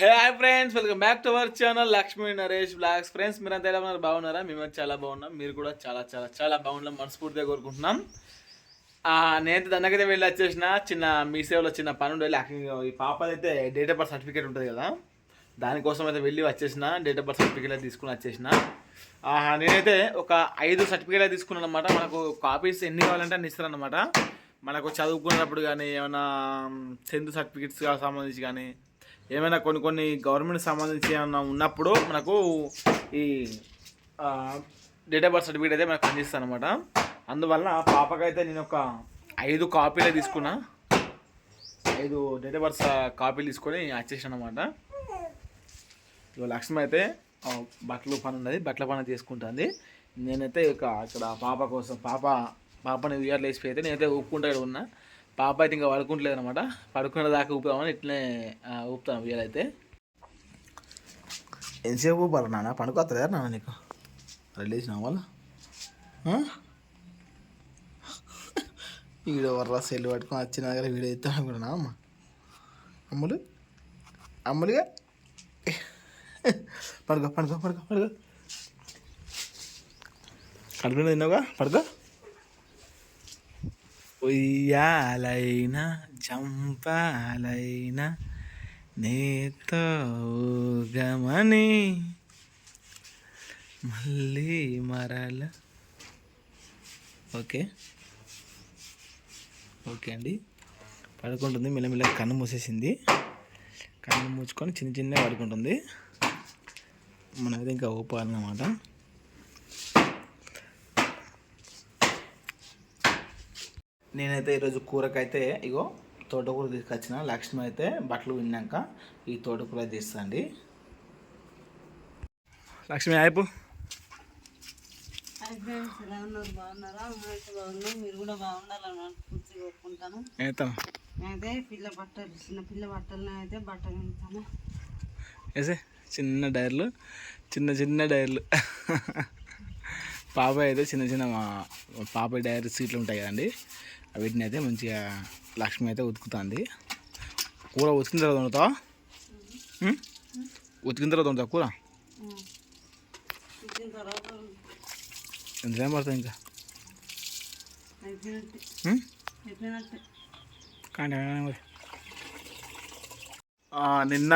Hey hi friends welcome back to our channel Lakshmi Naresh vlogs friends మీరు అంతా ఎలా ఉన్నారు? బాగున్నారా? మేము చాలా బాగున్నాం. మీరు కూడా చాలా చాలా చాలా బాగున్నాం మనస్ఫూర్తిగా కోరుకుంటున్నాం. నేనైతే దండకైతే వెళ్ళి వచ్చేసిన చిన్న మీ సేవలో చిన్న పని ఉండే ఈ పాపదైతే డేట్ ఆఫ్ బర్త్ సర్టిఫికేట్ ఉంటుంది కదా. దానికోసం అయితే వెళ్ళి వచ్చేసిన డేట్ ఆఫ్ బర్త్ సర్టిఫికేట్ అయితే తీసుకుని వచ్చేసిన. నేనైతే ఒక ఐదు సర్టిఫికేట్ అయితే తీసుకున్నాను అనమాట మనకు కాపీస్ ఎన్ని కావాలంటే అన్ని ఇస్తారనమాట మనకు చదువుకున్నప్పుడు కానీ ఏమైనా టెన్త్ సర్టిఫికేట్స్ సంబంధించి కానీ ఏమైనా కొన్ని కొన్ని గవర్నమెంట్ సంబంధించి ఏమైనా ఉన్నప్పుడు మనకు ఈ డేట్ ఆఫ్ బర్త్ సర్టిఫికేట్ అయితే మనకు అందిస్తాను అనమాట అందువల్ల పాపకైతే నేను ఒక ఐదు కాపీలే తీసుకున్నా. ఐదు డేట్ ఆఫ్ బర్త్ కాపీలు తీసుకొని వచ్చేసాను అనమాట లక్ష్మి అయితే బట్టలు పని ఉన్నది బట్టల పని తీసుకుంటుంది నేనైతే ఇక ఇక్కడ పాప కోసం పాప పాపని ఉయ్యాలు వేసిపోయితే అయితే నేనైతే ఒప్పుకుంటా ఇక్కడ ఉన్నా. పాప అయితే ఇంకా పడుకుంటలేదు అనమాట పడుకునే దాకా ఊపుదామని ఇట్లనే ఊపుతాను వీలైతే ఎంతసేపు ఊపాలి నాన్న? పడుకోవట్లేదా నాన్న నీకు? లేచిన వాళ్ళు వీడియో వర్రా సెల్ పట్టుకొని వచ్చిన దగ్గర వీడియో ఎత్తాను అనుకున్నా అమ్మ? అమ్ములు? అమ్ములుగా? పడుకో పడుకో పడుకో పడుకో. కడుపున తిన్నావుగా? పడుకో. ఉయ్యాలైనా చంపాలైనా నేతో గమని మళ్ళీ మరల. ఓకే. ఓకే అండి. పడుకుంటుంది మెల్లమెల్ల కన్ను మూసేసింది. కన్ను మూసుకొని చిన్న చిన్న పడుకుంటుంది. మనమైతే ఇంకా ఊపాలన్నమాట. నేనైతే ఈరోజు కూరకైతే ఇగో తోటకూర తీసుకొచ్చిన. లక్ష్మి అయితే బట్టలు విన్నాక ఈ తోటకూర తీస్తా అండి లక్ష్మి అయిపో వేస్తాను నేనైతే పిల్ల బట్టలు చిన్న పిల్ల బట్టలను అయితే బట్టలు వింటాను. చిన్న డైర్లు చిన్న చిన్న డైర్లు పాప అయితే చిన్న చిన్న మా- పాప డైర్ సీట్లు ఉంటాయి కదండి. వీటిని అయితే మంచిగా లక్ష్మి అయితే ఉతుకుతుంది. కూర ఉతికిన తర్వాత వండుతావా? ఉతికిన తర్వాత వండుతావా కూర? ఇచ్చిన తర్వాత ఎంత టైం పడుతుంది ఇంకా? కానీ నిన్న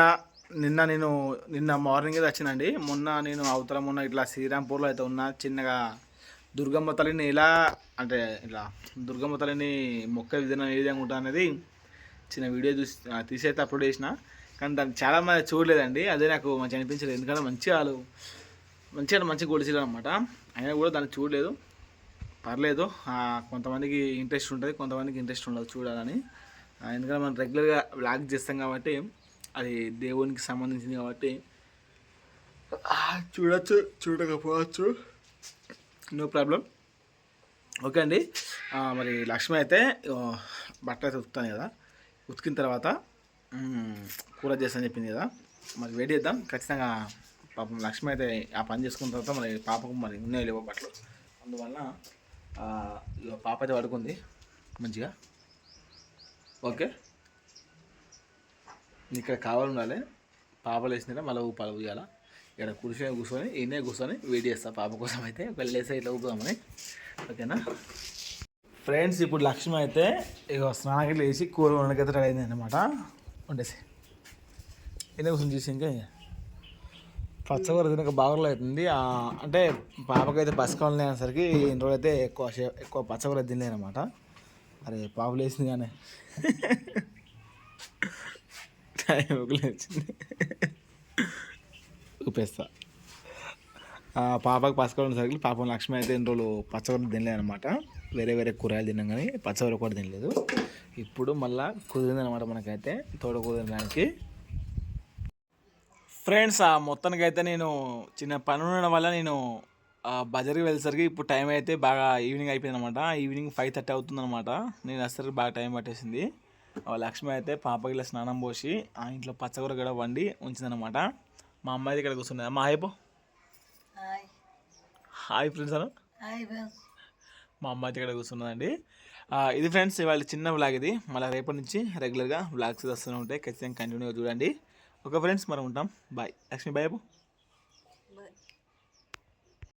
నిన్న నేను నిన్న మార్నింగ్ అయితే వచ్చినండి మొన్న నేను అవతల మొన్న ఇట్లా శ్రీరాంపూర్లో అయితే ఉన్న చిన్నగా దుర్గమ్మ తల్లిని ఎలా అంటే ఇట్లా దుర్గమ్మ తల్లిని మొక్క విధానం ఏ విధంగా ఉంటుంది అనేది చిన్న వీడియో చూసి తీసి అయితే అప్లోడ్ చేసిన. కానీ దాన్ని చాలా మంది చూడలేదండి. అదే నాకు మంచి అనిపించలేదు. ఎందుకంటే మంచిగా వాళ్ళు మంచిగా మంచి గొడిచిలు అనమాట అయినా కూడా దాన్ని చూడలేదు. పర్లేదు. కొంతమందికి ఇంట్రెస్ట్ ఉంటుంది కొంతమందికి ఇంట్రెస్ట్ ఉండదు చూడాలని. ఎందుకంటే మనం రెగ్యులర్గా బ్లాగ్ చేస్తాం కాబట్టి అది దేవునికి సంబంధించింది కాబట్టి. ఆ, చూడొచ్చు చూడకపోవచ్చు నో ప్రాబ్లం. ఓకే అండి. మరి లక్ష్మి అయితే బట్టలు అయితే ఉతుకుతాను కదా. ఉతికిన తర్వాత కూర చేస్తాను చెప్పింది కదా. మరి వేడి చేద్దాం. ఖచ్చితంగా పాపం లక్ష్మి అయితే ఆ పని చేసుకున్న తర్వాత మరి పాపకు మరి ఉన్నాయి లేవో బట్టలు. అందువల్ల పాప అయితే పడుకుంది మంచిగా. ఓకే. ఇక్కడ కావాలి ఉండాలి. పాపలు వేసినా మళ్ళీ ఊపాలు ఊయాల? ఇక్కడ కూర్చొని కూర్చొని ఈయనే కూర్చొని వెయిట్ చేస్తా పాప కోసం అయితే. వెళ్ళేసి ఇట్లా ఊపుదామని. ఓకేనా? ఫ్రెండ్స్ ఇప్పుడు లక్ష్మి అయితే ఇక స్నానానికి లేచి కూర వండకైతే రెడీ అయింది అనమాట వండేసి. ఈయన కూర్చొని చూసి ఇంకా పచ్చకూర తినక బాగా అవుతుంది. అంటే పాపకైతే పసికాలం లేనేసరికి ఇన్ని రోజులు అయితే ఎక్కువ ఎక్కువ పచ్చకూర తినలేను అరే పాపలు వేసింది కానీ. వచ్చింది ఊపేస్తా. పాపకు పచ్చకూర ఉండేసరికి పాపం లక్ష్మి అయితే ఎన్ని రోజులు పచ్చకూర తినలేదు అనమాట వేరే వేరే కూరగాయలు తిన్నాం కానీ పచ్చకూర కూడా తినలేదు. ఇప్పుడు మళ్ళా కుదిరింది అనమాట మనకైతే తోట కుదిరడానికి ఫ్రెండ్స్ ఆ మొత్తానికి అయితే నేను చిన్న పని ఉండడం వల్ల నేను ఆ బజార్కి వెళ్ళేసరికి ఇప్పుడు టైం అయితే బాగా ఈవినింగ్ అయిపోయింది అనమాట ఈవినింగ్ ఫైవ్ థర్టీ అవుతుంది అనమాట నేను అసలు బాగా టైం పట్టేసింది. లక్ష్మి అయితే పాపకి ఇలా స్నానం పోసి ఆ ఇంట్లో పచ్చకూర కూడా వండి ఉంచిందనమాట మా అమ్మాయి ఇక్కడ కూర్చున్నది. అమ్మ హాయ్ పో. హాయ్. ఫ్రెండ్స్ అను. మా అమ్మాయి ఇక్కడ కూర్చున్నదండి. ఇది ఫ్రెండ్స్ ఇవాళ చిన్న వ్లాగ్ ఇది. మళ్ళీ రేపటి నుంచి రెగ్యులర్గా వ్లాగ్స్ వస్తూనే ఉంటాయి. ఖచ్చితంగా కంటిన్యూగా చూడండి. ఓకే ఫ్రెండ్స్ మనం ఉంటాం. Bye Lakshmi bye bye